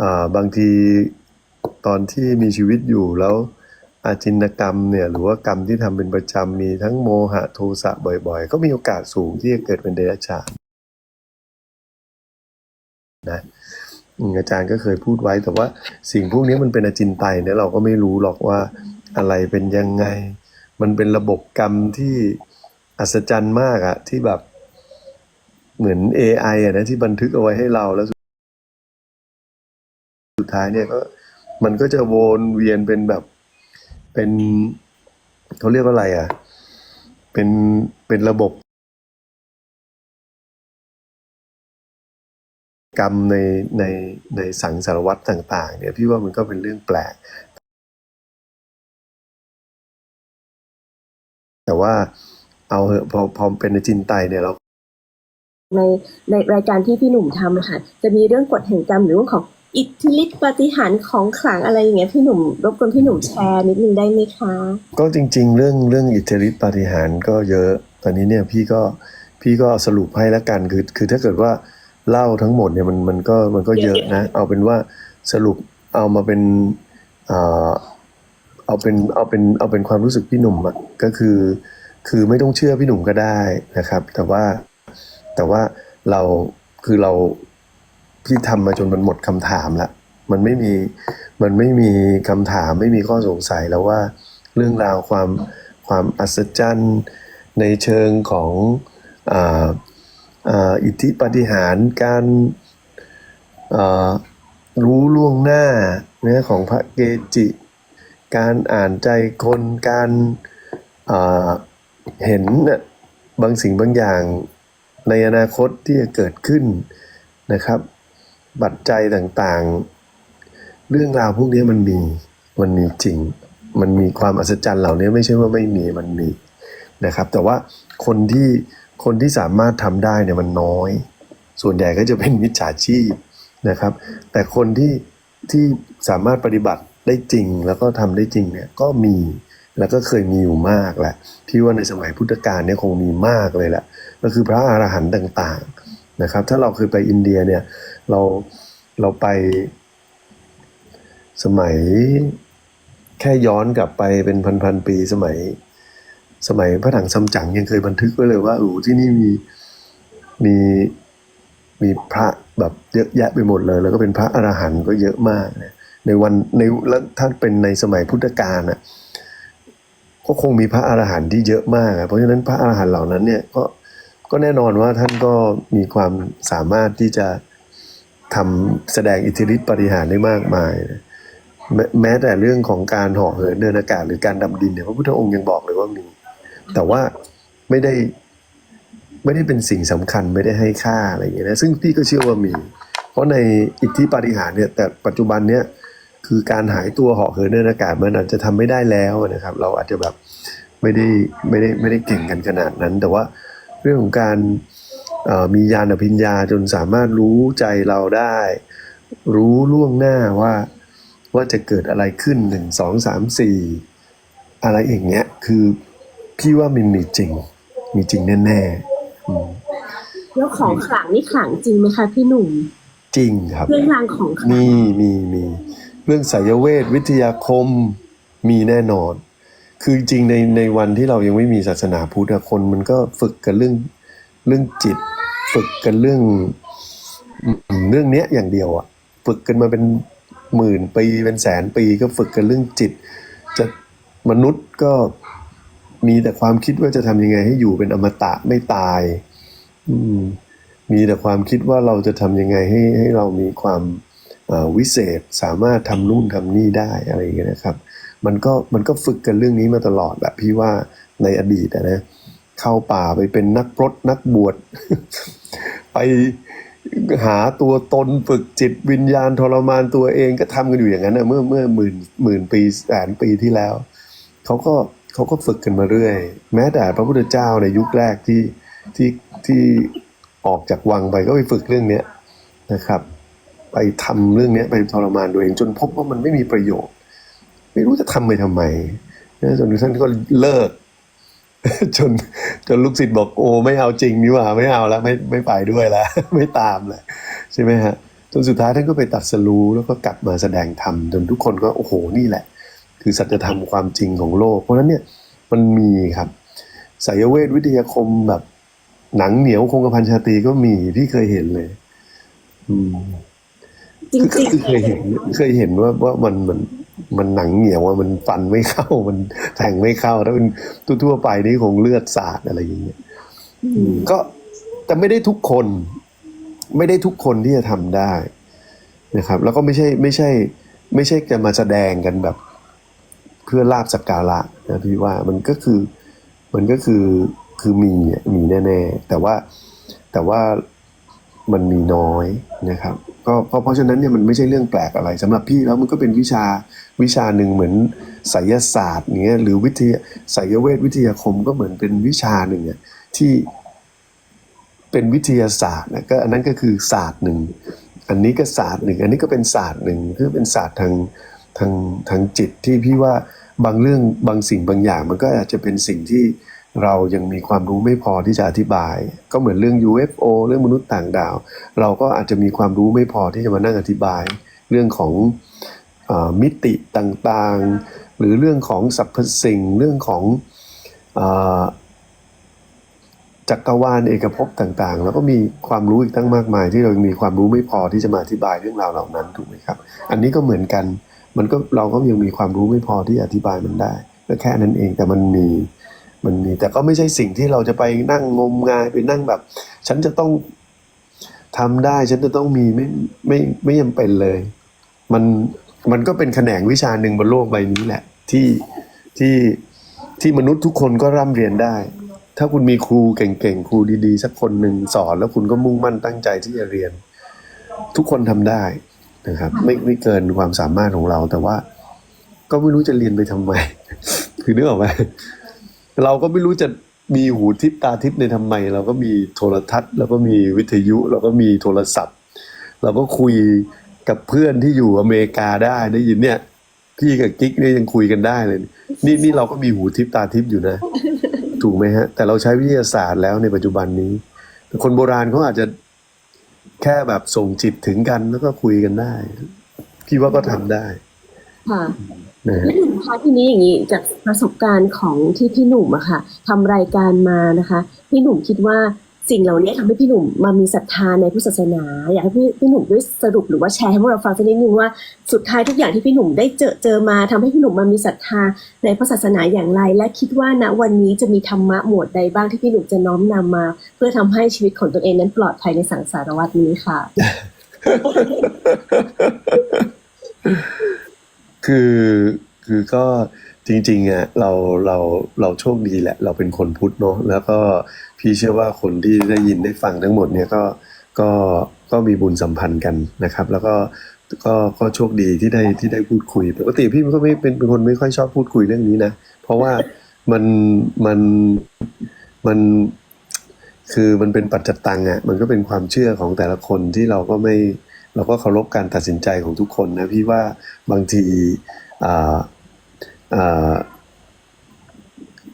อบางทีตอนที่มีชีวิตอยู่แล้วอาจินกรรมเนี่ยหรือว่ากรรมที่ทำเป็นประจำมีทั้งโมหะโทสะบ่อยๆ ก็มีโอกาสสูงที่จะเกิดเป็นเดรัจฉานนะอาจารย์ก็เคยพูดไว้แต่ว่าสิ่งพวกนี้มันเป็นอาจินไตเนี่ยเราก็ไม่รู้หรอกว่าอะไรเป็นยังไง มันเป็นระบบกรรมที่อัศจรรย์มากอะที่แบบเหมือน AI อะนะที่บันทึกเอาไว้ให้เราแล้ว สุดท้ายเนี่ยก็มันก็จะวนเวียนเป็นแบบ เป็นเขาเรียกว่าอะไรอะ เป็นเป็นระบบกรรมในในในสังสารวัตรต่าง ๆ เนี่ยพี่ว่ามันก็เป็นเรื่องแปลก แต่ว่าเอาเหอะพอพอเป็นจินไตเนี่ยเราในในรายการที่พี่หนุ่มทำค่ะ จะมีเรื่องกฎแห่งกรรมหรือเรื่องของ อิทธิฤทธิปาฏิหารย์ของขลังอะไรอย่างเงี้ยพี่หนุ่มรบกวนพี่หนุ่มแชร์นิดนึงได้ไหมคะ ก็จริง ๆ เรื่องเรื่องอิทธิฤทธิปาฏิหาริย์ก็เยอะตอนนี้เนี่ยพี่ก็พี่ก็สรุปให้แล้วกันคือคือถ้าเกิดว่าเล่าทั้งหมดเนี่ยมันมันก็มันก็เยอะนะ เอาเป็นว่าสรุปเอามาเป็นเอ่อเอาเป็นเอาเป็นเอาเป็นความรู้สึกพี่หนุ่มอะก็คือ คือไม่ต้องเชื่อพี่หนุ่มก็ได้นะครับ แต่ว่าแต่ว่าเราคือเรา พี่ทำมาจนมันหมดคำถามละมันไม่มีมันไม่มีคำถามไม่มีข้อสงสัยแล้วว่าเรื่องราวความความอัศจรรย์ในเชิงของออิทธิปาฏิหาริย์การรู้ล่วงหน้าเนื้อของพระเกจิ การอ่านใจคนการเห็นบางสิ่งบางอย่างในอนาคตที่จะเกิดขึ้นนะครับ ปัจจัยต่างๆ เรื่องราวพวกนี้มันมีมันมีจริง มันมีความอัศจรรย์เหล่านี้ไม่ใช่ว่าไม่มีมันมีนะครับ แต่ว่าคนที่คนที่สามารถทำได้เนี่ยมันน้อย ส่วนใหญ่ก็จะเป็นมิจฉาชีพนะครับ แต่คนที่ที่สามารถปฏิบัติได้จริงแล้วก็ทำได้จริงเนี่ยก็มีแล้วก็เคยมีอยู่มากแหละพี่ว่าในสมัยพุทธกาลเนี่ยคงมีมากเลยแหละก็คือพระอรหันต์ต่าง ๆนะครับ ถ้าเราเคยไปอินเดียเนี่ย เราเราไปสมัยแค่ย้อนกลับไปเป็นพันๆปีสมัย สมัยพระถังซัมจั๋งยังเคยบันทึกไว้เลยว่าโอ้ที่นี่มีมีมีพระแบบเยอะแยะไปหมดเลย แล้วก็เป็นพระอรหันต์ก็เยอะมากนะในวันในแล้วถ้าเป็นในสมัยพุทธกาลอะก็คงมีพระอรหันต์ที่เยอะมาก เพราะฉะนั้นพระอรหันต์เหล่านั้นเนี่ยก็ก็แน่นอนว่าท่านก็มีความสามารถที่จะ ทำแสดงอิทธิฤทธิปาฏิหารได้มากมายนะแม้แต่เรื่องของการหาะเหินเดินอากาศหรือการดำดินเนี่ยพระพุทธองค์ยังบอกเลยว่ามี แต่ว่าไม่ได้ไม่ได้เป็นสิ่งสำคัญไม่ได้ให้ค่าอะไรอย่างเงี้ยนะซึ่งพี่ก็เชื่อว่ามี เพราะในอิทธิปาฏิหาริย์เนี่ยแต่ปัจจุบันเนี่ยคือการหายตัวเหาะเหินเดินอากาศมันอาจจะทำไม่ได้แล้วนะครับ เราอาจจะแบบไม่ได้ไม่ได้ไม่ได้เก่งกันขนาดนั้น แต่ว่าเรื่องของการ มีญาณอภิญญาจนสามารถรู้ใจเราได้ รู้ล่วงหน้าว่า ว่าจะเกิดอะไรขึ้นหนึ่งสองสามสี่อะไรอย่างเงี้ย คือพี่ว่ามันมีจริง มีจริงแน่ๆอืมแล้วของขลังนี่ขลังจริงไหมคะพี่หนุ่มจริงครับเครื่องรางของขลังมีมีมีเรื่องสายเวทวิทยาคมมีแน่นอน คือจริงๆในในวันที่เรายังไม่มีศาสนาพุทธอะคนมันก็ฝึกกันเรื่องเรื่องจิต ฝึกกันเรื่องเรื่องเนี้ยอย่างเดียวอะฝึกกันมาเป็นหมื่นปีเป็นแสนปีก็ฝึกกันเรื่องจิต จะมนุษย์ก็มีแต่ความคิดว่าจะทำยังไงให้อยู่เป็นอมตะไม่ตาย อืมมีแต่ความคิดว่าเราจะทำยังไงให้ให้เรามีความวิเศษสามารถทำนู่นทำนี่ได้อะไรอย่างเงี้ยนะครับ มันก็มันก็ฝึกกันเรื่องนี้มาตลอดแบบพี่ว่าในอดีตนะ เข้าป่าไปเป็นนักพรตนักบวช ไปหาตัวตนฝึกจิตวิญญาณทรมานตัวเองก็ทำกันอยู่อย่างนั้นนะเมื่อเมื่อหมื่นหมื่นปีแสนปีที่แล้วเขาก็เขาก็ฝึกกันมาเรื่อย แม้แต่พระพุทธเจ้าในยุคแรกที่ที่ที่ออกจากวังไปก็ไปฝึกเรื่องเนี้ยนะครับ ไปทำเรื่องเนี้ยไปทรมานตัวเอง จนพบว่ามันไม่มีประโยชน์ ไม่รู้จะทำไปทำไมนะจนท่านก็เลิก จนจนลูกศิษย์บอกโอ้ไม่เอาจริงนี่หว่าไม่เอาแล้วไม่ไม่ไปด้วยแล้วไม่ตามแล้วใช่ไหมฮะจนสุดท้ายท่านก็ไปตัดสรู้แล้วก็กลับมาแสดงธรรมจนทุกคนก็โอ้โหนี่แหละ คือสัจธรรมความจริงของโลก เพราะฉะนั้นเนี่ยมันมีครับสายเวทวิทยาคมแบบหนังเหนียวคงกระพันชาตรีก็มีพี่เคยเห็นเลย อืมจริงคือๆคือเคยเห็น เคยเห็นว่าว่ามันมัน มันหนังเหนียวว่ามันฟันไม่เข้ามันแทงไม่เข้าถ้าเป็นทั่วๆไปนี่คงเลือดสาดอะไรอย่างเงี้ยอืมก็แต่ไม่ได้ทุกคน ไม่ได้ทุกคนที่จะทำได้นะครับ แล้วก็ไม่ใช่ไม่ใช่ ไม่ใช่จะมาแสดงกันแบบ เพื่อลาบสักการะนะพี่ว่ามันก็คือ มันก็คือคือมีอะมีแน่ ๆ แต่ว่าแต่ว่า มันมีน้อยนะครับก็เพราะฉะนั้นเนี่ยมันไม่ใช่เรื่องแปลกอะไรสำหรับพี่แล้วมันก็เป็นวิชาวิชาหนึ่งเหมือนไสยศาสตร์เนี้ยหรือวิทยาไสยเวทวิทยาคมก็เหมือนเป็นวิชาหนึ่งอะที่เป็นวิทยาศาสตร์นะก็อันนั้นก็คือศาสตร์หนึ่งอันนี้ก็ศาสตร์หนึ่งอันนี้ก็เป็นศาสตร์หนึ่งคือเป็นศาสตร์ทางทางทางจิตที่พี่ว่าบางเรื่องบางสิ่งบางอย่าง มันก็อาจจะเป็นสิ่งที่ เรายังมีความรู้ไม่พอที่จะอธิบาย ก็เหมือนเรื่อง UFO เรื่องมนุษย์ต่างดาว เราก็อาจจะมีความรู้ไม่พอที่จะมานั่งอธิบาย เรื่องของอมิติต่างๆ หรือเรื่องของสรรพสิ่ง เรื่องของอจักรวาลเอกภพต่างๆ แล้วก็มีความรู้อีกตั้งมากมายที่เรายังมีความรู้ไม่พอที่จะมาอธิบายเรื่องราวเหล่านั้นถูกไหมครับ อันนี้ก็เหมือนกัน มันก็เราก็ยังมีความรู้ไม่พอที่อธิบายมันได้ก็แค่นั้นเองแต่มันมี มันมีแต่ก็ไม่ใช่สิ่งที่เราจะไปนั่งงมงายไปนั่งแบบ ฉันจะต้องทำได้ ฉันจะต้องมีไม่ไม่ไม่จำเป็นเลย มันมันก็เป็นแขนงวิชาหนึ่งบนโลกใบนี้แหละ ที่ที่ที่มนุษย์ทุกคนก็ร่ำเรียนได้ ถ้าคุณมีครูเก่งๆ ครูดีๆ สักคนหนึ่งสอน แล้วคุณก็มุ่งมั่นตั้งใจที่จะเรียน ทุกคนทำได้นะครับ ไม่ไม่เกินความสามารถของเราแต่ว่า ก็ไม่รู้จะเรียนไปทำไม คือนึกออกไหม เราก็ไม่รู้จะมีหูทิพตาทิพในทำไม เราก็มีโทรทัศน์แล้วก็มีวิทยุ เราก็มีโทรศัพท์ เราก็คุยกับเพื่อนที่อยู่อเมริกาได้ได้ยินเนี่ย พี่กับกิ๊กเนี่ยยังคุยกันได้เลย นี่นี่เราก็มีหูทิพตาทิพอยู่นะ ถูกไหมฮะ แต่เราใช้วิทยาศาสตร์แล้วในปัจจุบันนี้คนโบราณเขาอาจจะแค่แบบส่งจิตถึงกันแล้วก็คุยกันได้พี่ว่าก็ทำได้ ค่ะนะฮะพี่หนุ่มคะทีนี้อย่างนี้จากประสบการณ์ของที่พี่หนุ่มอะค่ะทำรายการมานะคะ พี่หนุ่มคิดว่าสิ่งเหล่านี้ทำให้พี่หนุ่มมามีศรัทธาในพุทธศาสนา อยากให้พี่พี่หนุ่มด้วยสรุปหรือว่าแชร์ให้พวกเราฟังสักนิดนึงว่าสุดท้ายทุกอย่างที่พี่หนุ่มได้เจอเจอมาทำให้พี่หนุ่มมามีศรัทธาในพระศาสนาอย่างไร และคิดว่าณวันนี้จะมีธรรมะหมวดใดบ้างที่พี่หนุ่มจะน้อมนำมา เพื่อทำให้ชีวิตของตนเองนั้นปลอดภัยในสังสารวัฏนี้ค่ะ คือคือก็จริงๆอะเราเราเราโชคดีแหละ เราเป็นคนพุทธเนาะแล้วก็พี่เชื่อว่าคนที่ได้ยินได้ฟังทั้งหมดเนี่ยก็ก็ก็มีบุญสัมพันธ์กันนะครับ แล้วก็ก็ก็โชคดีที่ได้ที่ได้พูดคุยปกติพี่ก็ไม่เป็นเป็นคนไม่ค่อยชอบพูดคุยเรื่องนี้นะ เพราะว่ามันมันมันคือมันเป็นปัจจตังอะมันก็เป็นความเชื่อของแต่ละคนที่เราก็ไม่ เราก็เคารพการตัดสินใจของทุกคนนะพี่ว่าบางที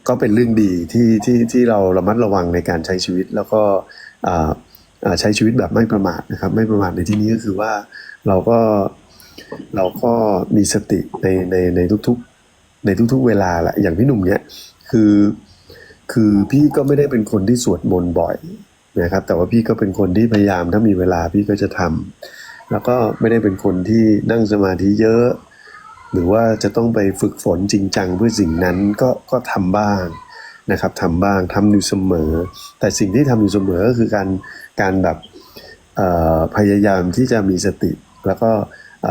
ก็เป็นเรื่องดีที่ที่ที่เราระมัดระวังในการใช้ชีวิต แล้วก็ใช้ชีวิตแบบไม่ประมาทนะครับ ไม่ประมาทในที่นี้ก็คือว่าเราก็เราก็มีสติในในในทุกๆในทุกๆเวลาแหละอย่างพี่หนุ่มเนี่ยคือคือพี่ก็ไม่ได้เป็นคนที่สวดมนต์บ่อยนะครับแต่ว่าพี่ก็เป็นคนที่พยายามถ้ามีเวลาพี่ก็จะทำ แล้วก็ไม่ได้เป็นคนที่นั่งสมาธิเยอะ หรือว่าจะต้องไปฝึกฝนจริงจังเพื่อสิ่งนั้นก็ก็ทำบ้างนะครับทำบ้างทำอยู่เสมอ แต่สิ่งที่ทำอยู่เสมอก็คือการการแบบพยายามที่จะมีสติ แล้วก็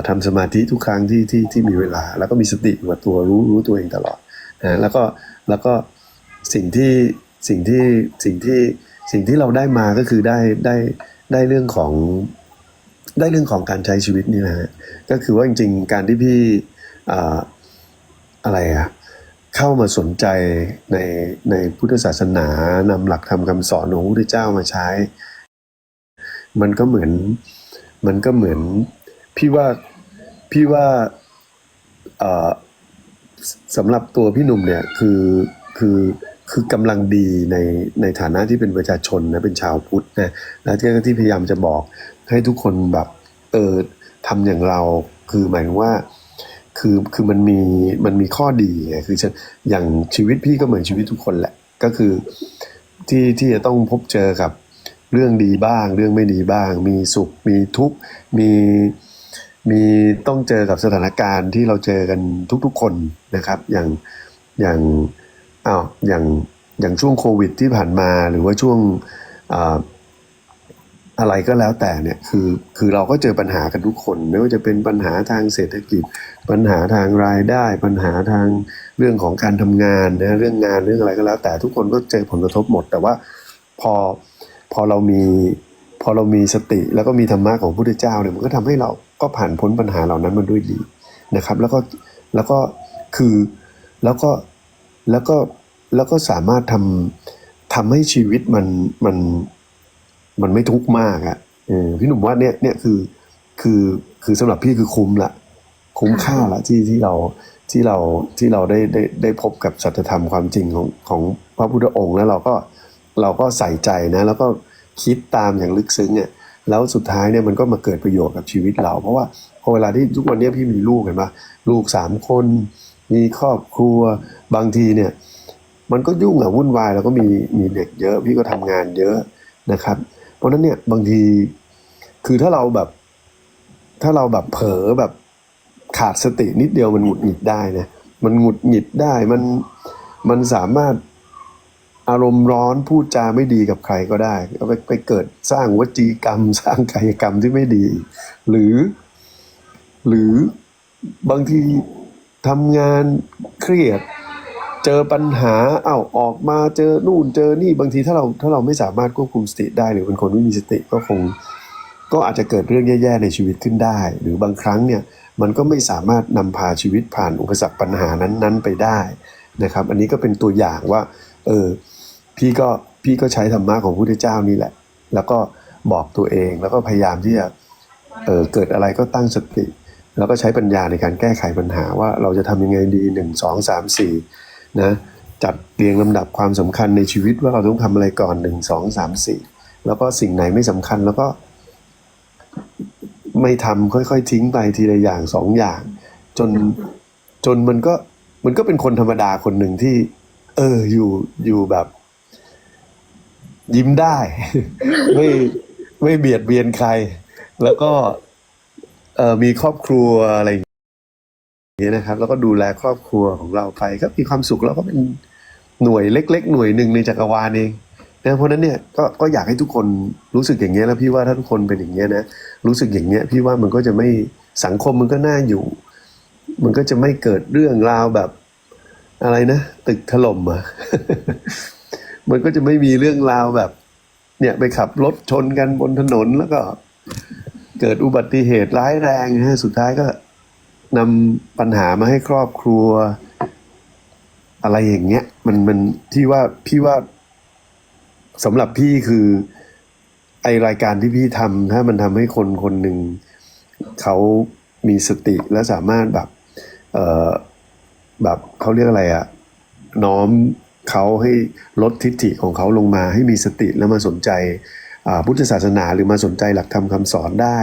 ทำสมาธิทุกครั้งที่ที่ที่มีเวลา แล้วก็มีสติอยู่กับตัวรู้รู้ตัวเองตลอดนะแล้วก็แล้วก็สิ่งที่สิ่งที่สิ่งที่สิ่งที่เราได้มาก็คือได้ได้ได้เรื่องของ ได้เรื่องของการใช้ชีวิตนี่นะฮะก็คือว่าจริง ๆ การที่พี่ออะไรอะเข้ามาสนใจในในพุทธศาสนานำหลักธรรมคำสอนของพระพุทธเจ้ามาใช้ มันก็เหมือนมันก็เหมือนพี่ว่าพี่ว่าสำหรับตัวพี่หนุ่มเนี่ยคือคือ คือกำลังดีในในฐานะที่เป็นประชาชนนะเป็นชาวพุทธนะแล้วก็ที่พยายามจะบอกให้ทุกคนแบบเออทำอย่างเราคือหมายถึงว่าคือคือมันมีมันมีข้อดีไงคือฉันอย่างชีวิตพี่ก็เหมือนชีวิตทุกคนแหละก็คือที่ที่จะต้องพบเจอกับเรื่องดีบ้าง เรื่องไม่ดีบ้าง มีสุขมีทุกข์มีมีต้องเจอกับสถานการณ์ที่เราเจอกันทุกๆคนนะครับ อย่างอย่าง อ้าวอย่างอย่างช่วงโควิดที่ผ่านมาหรือว่าช่วงอะไรก็แล้วแต่เนี่ยคือคือเราก็เจอปัญหากันทุกคน ไม่ว่าจะเป็นปัญหาทางเศรษฐกิจ ปัญหาทางรายได้ ปัญหาทางเรื่องของการทำงานนะเรื่องงานเรื่องอะไรก็แล้ว แต่ทุกคนก็เจอผลกระทบหมด แต่ว่าพอพอเรามีพอเรามีสติแล้วก็มีธรรมะของพระพุทธเจ้าเนี่ยมันก็ทำให้เราก็ผ่านพ้นปัญหาเหล่านั้นมาด้วยดีนะครับ แล้วก็แล้วก็คือแล้วก็ แล้วก็แล้วก็สามารถทำทำให้ชีวิตมันมันมันไม่ทุกข์มากอะ่ะเออพี่หนุ่มว่าเนี่ยเนี่ยคือคือคือสำหรับพี่คือคุ้มละคุ้มค่าละที่ที่เราที่เราที่เราได้ได้ได้พบกับสัจธรรมความจริงของของพระพุทธองค์แล้วเราก็เราก็ใส่ใจนะ แล้วก็คิดตามอย่างลึกซึ้งอะแล้วสุดท้ายเนี่ยมันก็มาเกิดประโยชน์กับชีวิตเรา เพราะว่าพอเวลาที่ทุกวันเนี้ยพี่มีลูกเห็นปะลูกสามคน มีครอบครัวบางทีเนี่ย มันก็ยุ่งอะวุ่นวายแล้วก็มีมีเด็กเยอะ พี่ก็ทำงานเยอะนะครับ เพราะฉะนั้นเนี่ยบางทีคือถ้าเราแบบ ถ้าเราแบบเผลอแบบขาดสตินิดเดียวมันหงุดหงิดได้นะมันหงุดหงิดได้มันมันสามารถอารมณ์ร้อนพูดจาไม่ดีกับใครก็ได้ไปไปเกิดสร้างวจีกรรม สร้างกายกรรมที่ไม่ดี หรือ หรือบางที ทำงานเครียด เจอปัญหาเอ้าออกมาเจอนู่นเจอนี่บางทีถ้าเราถ้าเราไม่สามารถควบคุมสติได้ หรือเป็นคนไม่มีสติก็คงก็อาจจะเกิดเรื่องแย่ๆในชีวิตขึ้นได้ หรือบางครั้งเนี่ยมันก็ไม่สามารถนำพาชีวิตผ่านอุปสรรคปัญหานั้นๆไปได้นะครับ อันนี้ก็เป็นตัวอย่างว่าเออพี่ก็พี่ก็ใช้ธรรมะของพระพุทธเจ้านี่แหละ แล้วก็บอกตัวเองแล้วก็พยายามที่จะเออเกิดอะไรก็ตั้งสติ แล้วก็ใช้ปัญญาในการแก้ไขปัญหาว่าเราจะทำยังไงดีหนึ่งสองสามสี่นะจัดเรียงลำดับความสำคัญในชีวิตว่าเราต้องทำอะไรก่อนหนึ่งสองสามสี่แล้วก็สิ่งไหนไม่สำคัญแล้วก็ ไม่ทำค่อยๆ ทิ้งไปทีละอย่างสองอย่าง จนจนมันก็มันก็เป็นคนธรรมดาคนหนึ่งที่ เอออยู่อยู่แบบ ยิ้มได้ ไม่ไม่เบียดเบียนใคร แล้วก็ เออมีครอบครัวอะไรอย่างเงี้ยนะครับ แล้วก็ดูแลครอบครัวของเราไปก็มีความสุขแล้วก็เป็นหน่วยเล็ก ๆ หน่วยหนึ่งในจักรวาลเองนะเพราะนั้นเนี่ยก็ก็อยากให้ทุกคนรู้สึกอย่างเงี้ยแล้วพี่ว่าถ้าทุกคนเป็นอย่างเงี้ยนะรู้สึกอย่างเงี้ยพี่ว่ามันก็จะไม่สังคมมันก็น่าอยู่ มันก็จะไม่เกิดเรื่องราวแบบอะไรนะตึกถล่มอะมันก็จะไม่มีเรื่องราวแบบ เนี่ยไปขับรถชนกันบนถนนแล้วก็ เกิดอุบัติเหตุร้ายแรงนะฮะสุดท้ายก็นำปัญหามาให้ครอบครัว อะไรอย่างเงี้ย มันมันที่ว่าพี่ว่าสำหรับพี่คือไอรายการที่พี่ทำถ้ามันทำให้คนคนหนึ่งเขามีสติและสามารถแบบ เออแบบเขาเรียกอะไรอะน้อมเขาให้ลดทิฏฐิของเขาลงมาให้มีสติแล้วมาสนใจ พุทธศาสนาหรือมาสนใจหลักธรรมคำสอนได้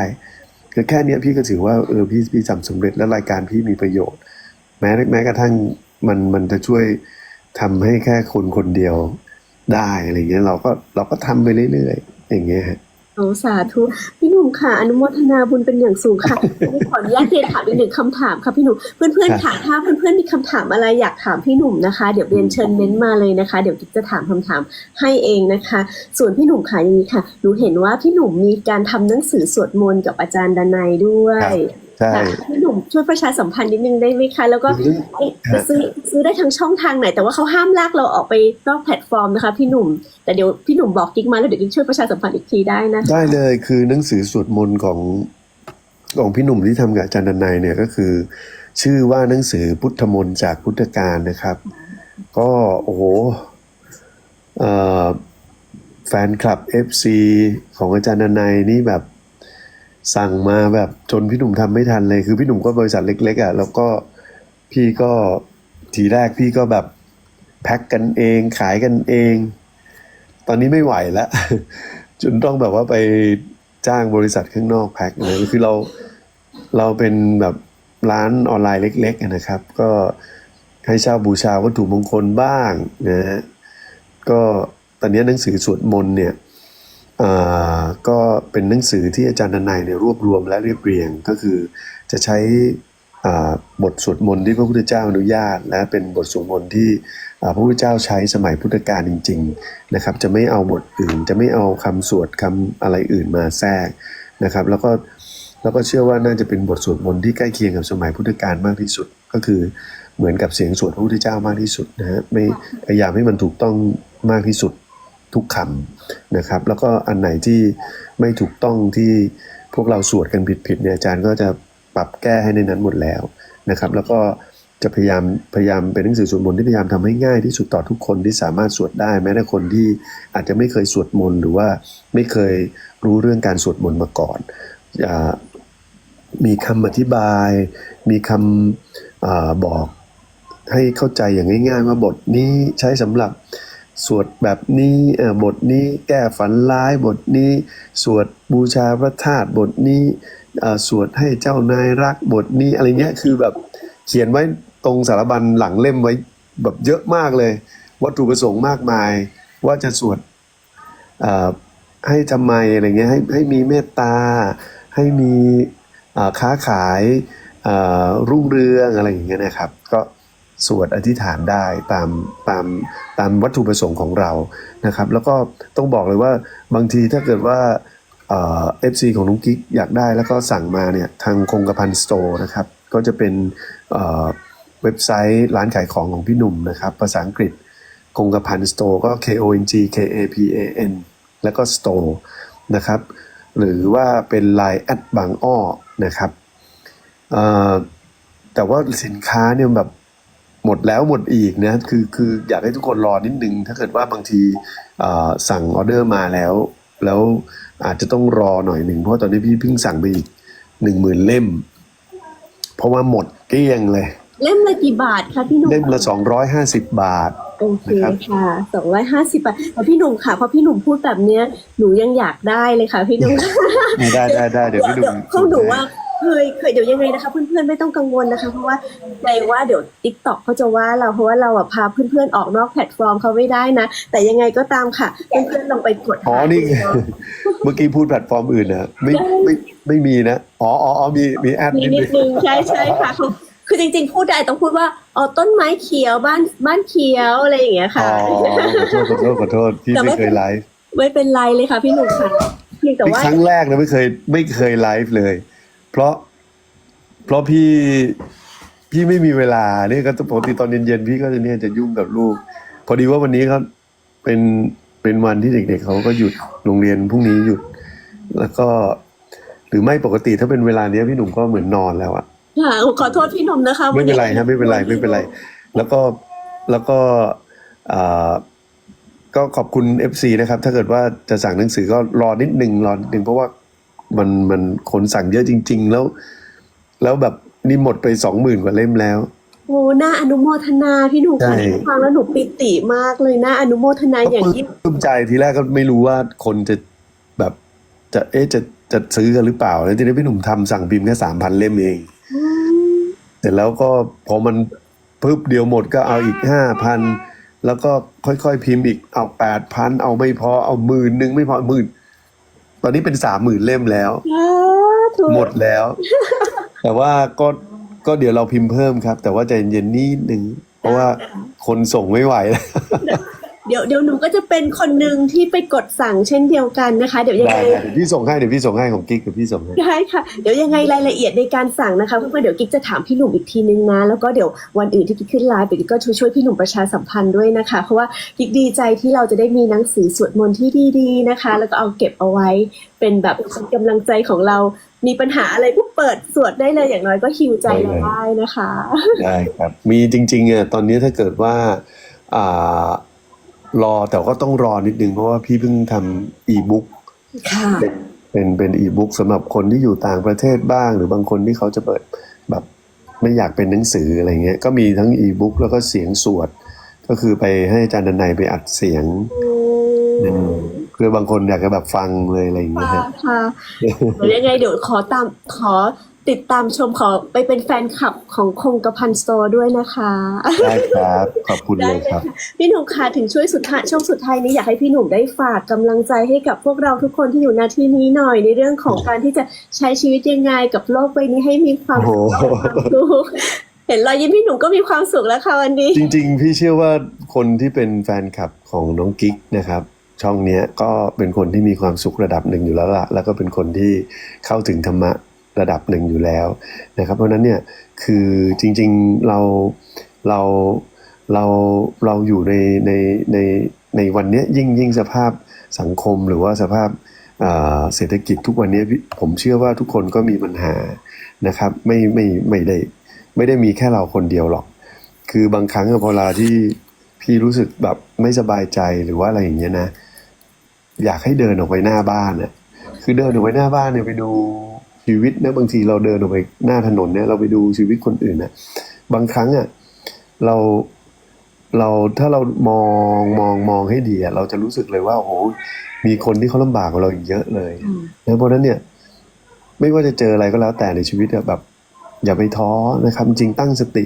แค่เนี้ยพี่ก็ถือว่าเออพี่พี่ทำสำเร็จและรายการพี่มีประโยชน์ แม้แม้กระทั่งมันมันจะช่วยทำให้แค่คนคนเดียวได้อะไรเงี้ยเราก็เราก็ทำไปเรื่อยๆอย่างเงี้ยฮะ โอ้สาธุพี่หนุ่มค่ะ อนุโมทนาบุญเป็นอย่างสูงค่ะขออนุญาตเรียนถามอีกหนึ่งคำถามค่ะพี่หนุ่มเพื่อนๆค่ะถ้าเพื่อนๆมีคำถามอะไรอยากถามพี่หนุ่มนะคะ เดี๋ยวเรียนเชิญเม้นต์มาเลยนะคะ เดี๋ยวกิ๊กจะถามคำถามให้เองนะคะ ส่วนพี่หนุ่มค่ะอย่างนี้ค่ะหนูเห็นว่าพี่หนุ่มมีการทำหนังสือสวดมนต์กับอาจารย์ดนัยด้วย ใช่ค่ะพี่หนุ่มช่วยประชาสัมพันธ์นิดนึงได้ไหมคะ แล้วก็เอ๊ะจะซื้อซื้อได้ทางช่องทางไหน แต่ว่าเขาห้ามลากเราออกไปนอกแพลตฟอร์มนะคะพี่หนุ่ม แต่เดี๋ยวพี่หนุ่มบอกกิ๊กมาแล้วเดี๋ยวกิ๊กช่วยประชาสัมพันธ์อีกทีได้นะคะได้เลยคือหนังสือสวดมนต์ของของพี่หนุ่มที่ทำกับอาจารย์ดนัยเนี่ยก็คือ ชื่อว่าหนังสือพุทธมนต์จากพุทธการนะครับ ก็โอ้โหเอ่อแฟนคลับ FC ของอาจารย์ดนัยนี่แบบ สั่งมาแบบจนพี่หนุ่มทำไม่ทันเลย คือพี่หนุ่มก็บริษัทเล็ก ๆอะแล้วก็พี่ก็ทีแรกพี่ก็แบบแพ็คกันเองขายกันเอง ตอนนี้ไม่ไหวแล้วจนต้องแบบว่าไปจ้างบริษัทข้างนอกแพ็คเลยคือเราเราเป็นแบบร้านออนไลน์เล็ก ๆ นะครับ ก็ให้เช่าบูชาวัตถุมงคลบ้างนะฮะก็ตอนนี้หนังสือสวดมนต์เนี่ย ก็เป็นหนังสือที่อาจารย์ดนัยเนี่ยรวบรวมและเรียบเรียงก็คือจะใช้อ่าบทสวดมนต์ที่พระพุทธเจ้าอนุญาต และเป็นบทสวดมนต์ที่อ่าพระพุทธเจ้าใช้สมัยพุทธกาลจริง ๆนะครับ จะไม่เอาบทอื่น จะไม่เอาคำสวดคำอะไรอื่นมาแทรกนะครับ แล้วก็แล้วก็เชื่อว่าน่าจะเป็นบทสวดมนต์ที่ใกล้เคียงกับสมัยพุทธกาลมากที่สุด ก็คือเหมือนกับเสียงสวดพระพุทธเจ้ามากที่สุดนะฮะไม่พยายามให้มันถูกต้องมากที่สุด ทุกคำนะครับ แล้วก็อันไหนที่ไม่ถูกต้องที่พวกเราสวดกันผิดๆเนี่ยอาจารย์ก็จะปรับแก้ให้ในนั้นหมดแล้วนะครับ แล้วก็จะพยายามพยายามเป็นหนังสือสวดมนต์ที่พยายามทำให้ง่ายที่สุดต่อทุกคนที่สามารถสวดได้ แม้แต่คนที่อาจจะไม่เคยสวดมนต์หรือว่าไม่เคยรู้เรื่องการสวดมนต์มาก่อนอ่ามีคำอธิบาย มีคำอาบอกให้เข้าใจอย่างง่าย ๆ ว่าบทนี้ใช้สำหรับ สวดแบบนี้เออบทนี้แก้ฝันร้ายบทนี้ สวดบูชาพระธาตุบทนี้สวดให้เจ้านายรักบทนี้อะไรเงี้ยคือแบบเขียนไว้ตรงสารบัญหลังเล่มไว้แบบเยอะมากเลย วัตถุประสงค์มากมาย ว่าจะสวดให้ทำไมอะไรเงี้ยให้ให้มีเมตตา ให้มีค้าขายรุ่งเรืองอะไรอย่างเงี้ยนะครับ ก็ สวดอธิษฐานได้ตามตามตามวัตถุประสงค์ของเรานะครับ แล้วก็ต้องบอกเลยว่าบางทีถ้าเกิดว่าเอฟซีของนุ้งกิ๊กอยากได้แล้วก็สั่งมาเนี่ยทางคงกระพันสโตร์นะครับ ก็จะเป็นเว็บไซต์ร้านขายของของพี่หนุ่มนะครับ ภาษาอังกฤษคงกระพันสโตร์ก็ K O N G K A P A N แล้วก็ store นะครับ หรือว่าเป็น Line แอดบางอ้อนะครับแต่ว่าสินค้าเนี่ยแบบ หมดแล้วหมดอีกนะคือคืออยากให้ทุกคนรอนิดนึง ถ้าเกิดว่าบางทีเอ่อสั่งออเดอร์มาแล้ว แล้วอาจจะต้องรอหน่อยหนึ่งเพราะตอนนี้พี่เพิ่งสั่งไปอีกหนึ่งหมื่นเล่ม เพราะว่าหมดเกลี้ยงเลย เล่มละกี่บาทคะพี่หนุ่มเล่มละสองร้อยห้าสิบบาทโอเคนะครับค่ะสองร้อยห้าสิบบาทแต่พี่หนุ่มค่ะพอพี่หนุ่มพูดแบบเนี้ยหนูยังอยากได้เลยค่ะ พี่หนุ่มได้ได้ได้เดี๋ยวพี่หนุ่มเขาหนูว่า เคยเคยเดี๋ยวยังไงนะคะเพื่อนๆไม่ต้องกังวลนะคะเพราะว่าใจว่าเดี๋ยวติ๊กต็อกเขาจะว่าเราเพราะว่าเราอะพาเพื่อนๆออกนอกแพลตฟอร์มเขาไม่ได้นะ แต่ยังไงก็ตามค่ะเพื่อนๆลองไปกดอ๋อหานี่ดูเนาะเมื่อกี้พูดแพลตฟอร์มอื่นนะไม่ใช่ไม่ไม่มีนะอ๋ออ๋ออ๋อมีมีแอดมีนิดนินึดงนึงใช่ใช่ค่ะคือคือจริงๆพูดได้ต้องพูดว่าอ๋อต้นไม้เขียวบ้านบ้านเขียวอะไรอย่างเงี้ยอ๋ค่ะอขอโทษขอโทษขอโทษพี่แต่ไม่ไม่เคยไลฟ์ไม่เป็นไรเลยค่ะพี่หนุ่มค่ะเพียงแต่เป็นว่าครั้งแรกนะไม่เคยไม่เคยไลฟ์เลย เพราะ เพราะพี่พี่ไม่มีเวลาเนี่ยก็ปกติตอนเย็นๆพี่ก็จะเนี่ยจะยุ่งกับลูก พอดีว่าวันนี้เขาเป็นเป็นวันที่เด็ก ๆเขาก็หยุดโรงเรียนพรุ่งนี้หยุด แล้วก็ หรือไม่ปกติถ้าเป็นเวลาเนี้ยพี่หนุ่มก็เหมือนนอนแล้วอะค่ะขอโทษพี่หนุ่มนะคะไม่เป็นไรวัฮะไม่เป็นไรไม่เป็นไร แล้วก็แล้วก็อ่าก็ขอบคุณ FC นะครับ ถ้าเกิดว่าจะสั่งหนังสือก็รอนิดหนึ่งรอนิดหนึ่งเพราะว่า มันมันคนสั่งเยอะจริง ๆ แล้ว แล้วแบบนี่หมดไปสองหมื่นกว่าเล่มแล้วโอ้น่าอนุโมทนาพี่หนุ่มค่ะใช่ฟังแล้วหนูปิติมากเลยน่าอนุโมทนาอย่างยิ่งปลื้มใจทีแรกก็ไม่รู้ว่าคนจะแบบจะเอ๊ะจะจะซื้อกันหรือเปล่า แล้วทีนี้พี่หนุ่มทำสั่งพิมพ์แค่สามพันเล่มเองอืมเสร็จแล้วก็พอมันปึ๊บเดียวหมดก็เอาอีกห้าพันแล้วก็ค่อยๆพิมพ์อีกเอาแปดพันเอาไม่พอเอาหมื่นหนึ่งไม่พอหมื่น ตอนนี้เป็นสามหมื่นเล่มแล้วสาธุหมดแล้ว แต่ว่าก็ก็เดี๋ยวเราพิมพ์เพิ่มครับ แต่ว่าใจเย็นๆนิดหนึ่งเพราะว่าคนส่งไม่ไหวแล้ว เดี๋ยวเดี๋ยวหนูก็จะเป็นคนหนึ่งที่ไปกดสั่งเช่นเดียวกันนะคะ เดี๋ยวยังได้ไงได้เดี๋ยวพี่ส่งให้เดี๋ยวพี่ส่งให้ของกิ๊กเดี๋ยวพี่ส่งให้ ได้ค่ะ เดี๋ยวยังไงรายละเอียดในการสั่งนะคะเพื่อนๆเดี๋ยวกิ๊กจะถามพี่หนุ่มอีกทีนึงนะแล้วก็เดี๋ยววันอื่นที่กิ๊กขึ้นไลฟ์เดี๋ยวกิ๊กก็ช่วยช่วยพี่หนุ่มประชาสัมพันธ์ด้วยนะคะ เพราะว่ากิ๊กดีใจที่เราจะได้มีหนังสือสวดมนต์ที่ดีๆนะคะ แล้วก็เอาเก็บเอาไว้เป็นแบบกำลังใจของเรา มีปัญหาอะไรปุ๊บเปิดสวดได้เลยอย่างน้อยก็ฮิวใจเราได้นะคะ ได้ครับ มีจริงๆอะตอนนี้ถ้าเกิดว่าอ่า รอแต่ก็ต้องรอนิดนึงเพราะว่าพี่เพิ่งทำอีบุ๊กค่ะเป็นเป็นอีบุ๊กสำหรับคนที่อยู่ต่างประเทศบ้าง หรือบางคนที่เขาจะเปิดแบบไม่อยากเป็นหนังสืออะไรเงี้ยก็มีทั้งอีบุ๊กแล้วก็เสียงสวด ก็คือไปให้อาจารย์ดนัยไปอัดเสียงอืมเพื่อบางคนอยากจะแบบฟังเลยอะไรอย่างเงี้ยค่ะฮะค่ะเดี๋ยวยังไงเดี๋ยวขอตามขอ ติดตามชมขอไปเป็นแฟนคลับของคงกระพันสโตร์ด้วยนะคะได้ครับ ขอบคุณได้เลยเลยครับค่ะพี่หนุ่มค่ะถึงช่วยสุดท้ายช่วงสุดท้ายนี้อยากให้พี่หนุ่มได้ฝากกำลังใจให้กับพวกเราทุกคนที่อยู่ณที่นี้หน่อยในเรื่องของการที่จะใช้ชีวิตยังไงกับโลกใบนี้ให้มีความโอ้สุโหขความสุขเห็นรอยยิ้มพี่หนุ่มก็มีความสุขแล้วค่ะวันนี้ จริง ๆ พี่เชื่อว่าคนที่เป็นแฟนคลับของน้องกิ๊กนะครับช่องเนี้ยก็เป็นคนที่มีความสุขระดับหนึ่งอยู่แล้วล่ะแล้วก็เป็นคนที่เข้าถึงธรรมะ ระดับหนึ่งอยู่แล้วนะครับ เพราะนั้นเนี่ยคือจริงๆเราเราเราเราอยู่ในในในในวันเนี้ยยิ่งยิ่งสภาพสังคมหรือว่าสภาพเศรษฐกิจทุกวันนี้ผมเชื่อว่าทุกคนก็มีปัญหานะครับ ไม่ไม่ไม่ได้ไม่ได้มีแค่เราคนเดียวหรอก คือบางครั้งพอเวลาที่พี่รู้สึกแบบไม่สบายใจหรือว่าอะไรอย่างเงี้ยนะ อยากให้เดินออกไปหน้าบ้านอะคือเดินออกไปหน้าบ้านเนี่ยไปดู ชีวิตนะบางทีเราเดินออกไปหน้าถนนเนี่ยเราไปดูชีวิตคนอื่นนะบางครั้งอะเราเราถ้าเรามองมองมองให้ดีอะเราจะรู้สึกเลยว่าโอ้โหมีคนที่เขาลำบากกว่าเราอีกเยอะเลยนะเพราะฉะนั้นเนี่ย ไม่ว่าจะเจออะไรก็แล้วแต่ในชีวิตอะแบบ อย่าไปท้อนะครับ จริงๆตั้งสติ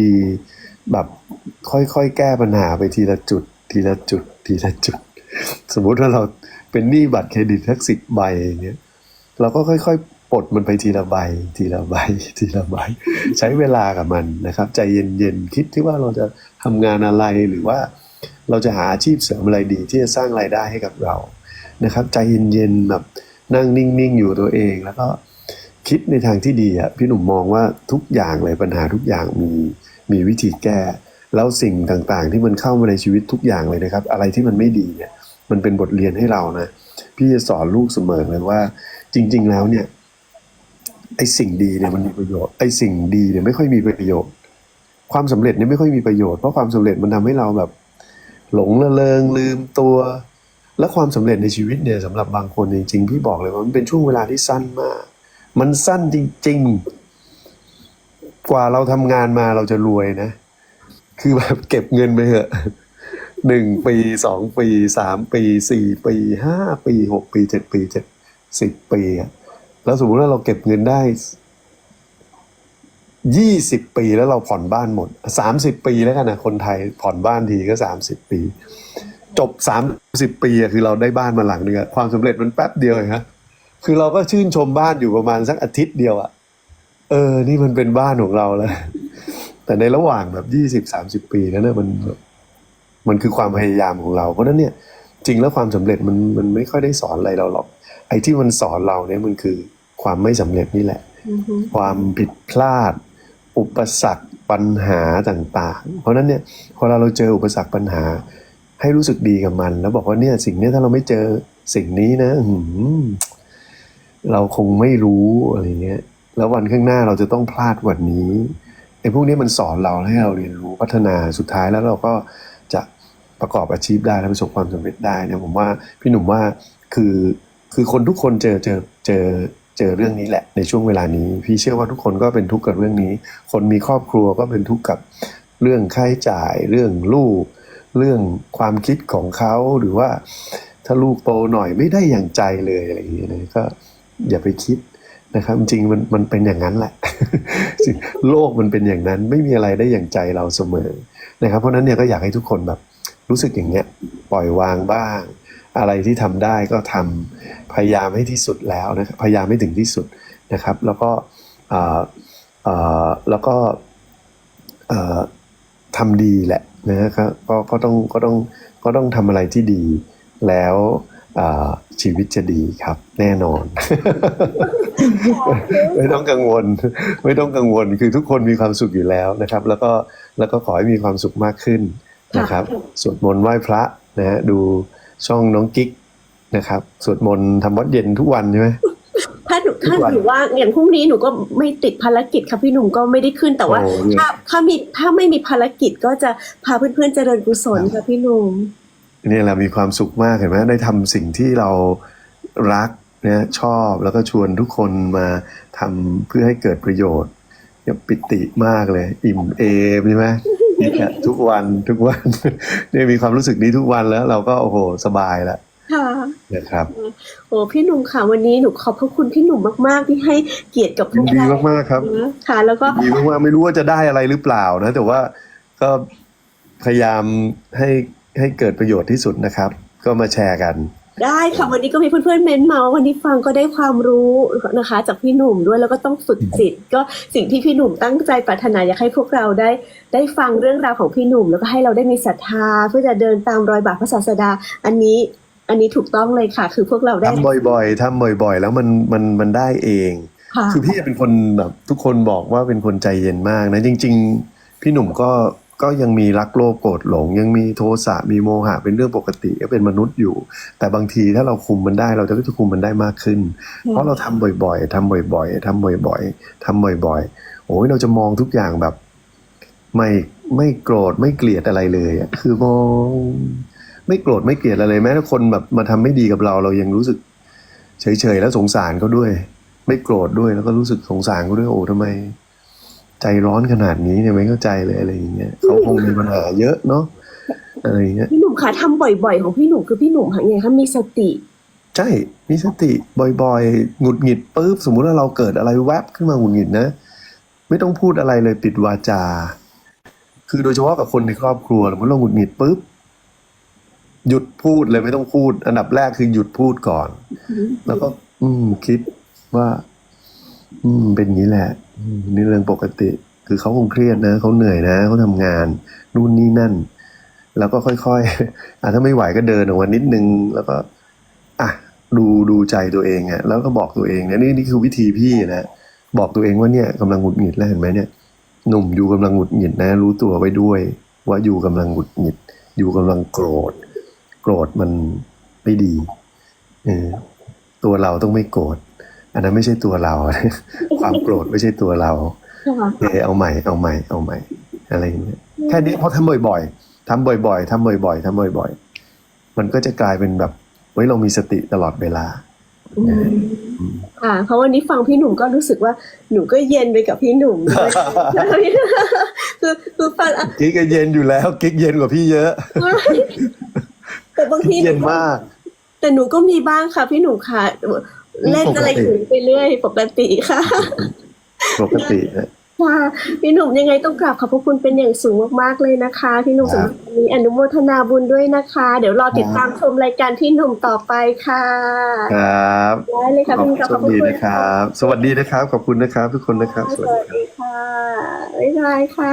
ดีๆ แบบค่อยๆแก้ปัญหาไปทีละจุด ทีละจุด ทีละจุด สมมุติว่าเราเป็นหนี้บัตรเครดิตทักสิบใบอย่างเงี้ยเราก็ค่อยๆ ปลดมันไปทีละใบทีละใบทีละใบใช้เวลากับมันนะครับ ใจเย็นๆคิดที่ว่าเราจะทำงานอะไรหรือว่าเราจะหาอาชีพเสริมอะไรดีที่จะสร้างรายได้ให้กับเรานะครับ ใจเย็นๆแบบนั่งนิ่งๆอยู่ตัวเอง แล้วก็คิดในทางที่ดีอะพี่หนุ่มมองว่าทุกอย่างเลยปัญหาทุกอย่างมีมีวิธีแก้ แล้วสิ่งต่างๆ ที่มันเข้ามาในชีวิตทุกอย่างเลยนะครับ อะไรที่มันไม่ดีเนี่ย มันเป็นบทเรียนให้เรานะพี่จะสอนลูกเสมอเลยว่า จริง ๆ แล้วเนี่ย ไอ้สิ่งดีเนี่ยมันมีประโยชน์ไอ้สิ่งดีเนี่ยไม่ค่อยมีประโยชน์ ความสำเร็จเนี่ยไม่ค่อยมีประโยชน์เพราะความสำเร็จมันทำให้เราแบบ หลงละเลงลืมตัว และความสำเร็จในชีวิตเนี่ยสำหรับบางคนจริงๆพี่บอกเลยว่ามันเป็นช่วงเวลาที่สั้นมาก มันสั้นจริง ๆ กว่าเราทำงานมาเราจะรวยนะ คือแบบเก็บเงินไปเถอะหนึ่งปีสองปีสามปีสี่ปีห้าปีหกปีเจ็ดปีเจ็ดสิบปีอะ แล้วสมมติว่าเราเก็บเงินได้ยี่สิบปีแล้วเราผ่อนบ้านหมดสามสิบปีแล้วกันนะคนไทยผ่อนบ้านทีก็สามสิบปี จบสามสิบปีคือเราได้บ้านมาหลังนึงอะความสำเร็จมันแป๊บเดียวเองฮะคือเราก็ชื่นชมบ้านอยู่ประมาณสักอาทิตย์เดียวอะเออ นี่มันเป็นบ้านของเราแล้ว แต่ในระหว่างแบบยี่สิบสามสิบปีนั้นนะมันแบบมันคือความพยายามของเรา เพราะนั้นเนี่ย จริงแล้วความสำเร็จมันมันไม่ค่อยได้สอนอะไรเราหรอก ไอ้ที่มันสอนเราเนี่ยมันคือ ความไม่สำเร็จนี่แหละอือฮึความผิดพลาด อุปสรรคปัญหาต่างๆ เพราะฉะนั้นเนี่ยพอเราเราเจออุปสรรคปัญหา ให้รู้สึกดีกับมัน แล้วบอกว่าเนี่ยสิ่งเนี้ยถ้าเราไม่เจอสิ่งนี้นะอื้อหือเราคงไม่รู้อะไรเงี้ย แล้ววันข้างหน้าเราจะต้องพลาดวันนี้ไอ้พวกนี้มันสอนเราให้เราเรียนรู้พัฒนาสุดท้ายแล้วเราก็จะประกอบอาชีพได้และประสบความสำเร็จได้เนี่ยผมว่าพี่หนุ่มว่าคือคือคนทุกคนเจอเจอเจอ เจอเรื่องนี้แหละ ในช่วงเวลานี้ พี่เชื่อว่าทุกคนก็เป็นทุกข์กับเรื่องนี้ คนมีครอบครัวก็เป็นทุกข์กับเรื่องค่าใช้จ่าย เรื่องลูก เรื่องความคิดของเขาหรือว่าถ้าลูกโตหน่อยไม่ได้อย่างใจเลยอะไรอย่างเงี้ยนะก็อย่าไปคิดนะครับจริงมันมันเป็นอย่างนั้นแหละโลกมันเป็นอย่างนั้นไม่มีอะไรได้อย่างใจเราเสมอนะครับ เพราะฉะนั้นเนี่ยก็อยากให้ทุกคนแบบรู้สึกอย่างเงี้ยปล่อยวางบ้าง อะไรที่ทำได้ก็ทำพยายามให้ที่สุดแล้วนะครับพยายามให้ถึงที่สุดนะครับ แล้วก็เอ่อเอ่อแล้วก็เอ่อทำดีแหละนะครับก็ก็ต้องก็ต้องก็ต้องทำอะไรที่ดีแล้วเอ่อชีวิตจะดีครับ แน่นอน ไม่ต้องกังวล ไม่ต้องกังวลคือทุกคนมีความสุขอยู่แล้วนะครับ แล้วก็แล้วก็ขอให้มีความสุขมากขึ้นนะครับสวดมนต์ไหว้พระนะฮะดู ช่องน้องกิ๊กนะครับสวดมนต์ทำวัดเย็นทุกวันใช่ไหมถ้าหนูทุกถ้าวันหนูว่าอย่างพรุ่งนี้หนูก็ไม่ติดภารกิจค่ะพี่หนุ่มก็ไม่ได้ขึ้นแต่ว่าโอ้เนี่ยถ้าถ้ามีถ้าไม่มีภารกิจก็จะพาเพื่อนๆเจริญกุศลค่ะพี่หนุ่มเนี่ยแหละมีความสุขมากเห็นไหมได้ทำสิ่งที่เรารักนะชอบแล้วก็ชวนทุกคนมาทำเพื่อให้เกิดประโยชน์เนี่ยปิติมากเลย อิ่มเอมใช่ไหม เนี่ยทุกวันทุกวันเนี่ยมีความรู้สึกนี้ทุกวันแล้ว เราก็โอ้โหสบายละค่ะนะครับโอ้พี่หนุ่มค่ะ วันนี้หนูขอบพระคุณพี่หนุ่มมากๆ ที่ให้เกียรติกับพยิวนกดีเรามากๆครับค่ะ แล้วก็ยินดีมากๆไม่รู้ว่าจะได้อะไรหรือเปล่านะ แต่ว่าก็พยายามให้ให้เกิดประโยชน์ที่สุดนะครับ ก็มาแชร์กัน ได้ค่ะวันนี้ก็มีเพื่อนๆเม้นต์มาว่าวันนี้ฟังก็ได้ความรู้นะคะ จากพี่หนุ่มด้วยแล้วก็ต้องฝึกจิต ก็สิ่งที่พี่หนุ่มตั้งใจปรารถนาอยากให้พวกเราได้ได้ฟังเรื่องราวของพี่หนุ่ม แล้วก็ให้เราได้มีศรัทธา เพื่อจะเดินตามรอยบาทพระศาสดา อันนี้อันนี้ถูกต้องเลยค่ะ คือพวกเราได้ทำบ่อยๆทำบ่อยๆ แล้วมันมันมันได้เองค่ะคือพี่เป็นคนแบบทุกคนบอกว่าเป็นคนใจเย็นมากนะจริง ๆ พี่หนุ่มก็ ก็ยังมีรักโลภโกรธหลง ยังมีโทสะมีโมหะเป็นเรื่องปกติก็เป็นมนุษย์อยู่ แต่บางทีถ้าเราคุมมันได้เราจะก็จะคุมมันได้มากขึ้น เพราะเราทำบ่อยๆทำบ่อยๆทำบ่อยๆทำบ่อยๆโอ้ยเราจะมองทุกอย่างแบบ ไม่ไม่โกรธไม่เกลียดอะไรเลยอะคือมองไม่โกรธไม่เกลียดอะไรเลยแม้แต่คนแบบมาทำไม่ดีกับเราเรายังรู้สึก เฉยๆแล้วสงสารเขาด้วย ไม่โกรธด้วยแล้วก็รู้สึกสงสารเขาด้วยโอ้ทำไม ใจร้อนขนาดนี้เนี่ยไม่เข้าใจเลยอะไรอย่างเงี้ยเขาคงมีปัญหาเยอะเนาะอะไรอย่างเงี้ยพี่หนุ่มคะทำบ่อยๆ ของพี่หนุ่มคือพี่หนุ่มค่ะไงคะมีสติ ใช่มีสติบ่อยๆหงุดหงิดปุ๊บสมมุติว่าเราเกิดอะไรแวบขึ้นมาหงุดหงิดนะ ไม่ต้องพูดอะไรเลยปิดวาจา คือโดยเฉพาะกับคนในครอบครัวสมมติเราหงุดหงิดปุ๊บหยุดพูดเลยไม่ต้องพูด อันดับแรกคือหยุดพูดก่อน แล้วก็ อืมคิดว่า อืมเป็นอย่างนี้แหละอืม นี่เรื่องปกติ คือเขาคงเครียดนะเขาเหนื่อยนะเขาทำงานนู่นนี่นั่น แล้วก็ค่อยๆอะถ้าไม่ไหวก็เดินออกมานิดนึง แล้วก็ อะดูดูใจตัวเองอะแล้วก็บอกตัวเองเนี่ยนี่นี่คือวิธีพี่นะบอกตัวเองว่าเนี่ยกำลังหงุดหงิดแล้วเห็นไหมเนี่ย หนุ่มอยู่กำลังหงุดหงิดนะ รู้ตัวไว้ด้วย ว่าอยู่กำลังหงุดหงิด อยู่กำลังโกรธ โกรธมันไม่ดีเออตัวเราต้องไม่โกรธ อันนั้นไม่ใช่ตัวเรา ความโกรธไม่ใช่ตัวเราค่ะเออเอาใหม่เอาใหม่เอาใหม่ อะไรอย่างเงี้ยแค่นี้พอทำบ่อยๆทำบ่อยๆทำบ่อยๆทำบ่อยๆ มันก็จะกลายเป็นแบบเฮ้ยเรามีสติตลอดเวลาอืมค่ะเพราะวันนี้ฟังพี่หนุ่มก็รู้สึกว่าหนูก็เย็นไปกับพี่หนุ่มด้วยคือคือฟังอะกิ๊กก็เย็นอยู่แล้วกิ๊กเย็นกว่าพี่เยอะแต่บางทีเย็นมาก แต่หนูก็มีบ้างค่ะพี่หนุ่มค่ะ เล่นอะไรปกติถึงไปเรื่อยปกติค่ะ ปกตินะค่ะพี่หนุ่มยังไงต้องกราบขอบพระคุณเป็นอย่างสูงมากๆเลยนะคะ พี่หนุ่มครัสำหบรับวันนี้อนุโมทนาบุญด้วยนะคะ เดี๋ยวรอติดตามชมรายการพี่หนุ่มต่อไปค่ะ ครับได้เลยค่ะขอบพี่หนุ่มโชขอบคพระดีคุณนะครับ สวัสดีนะครับขอบคุณนะครับ ทุกคนนะครับ สวัสดีค่ะบ๊ายบายค่ะ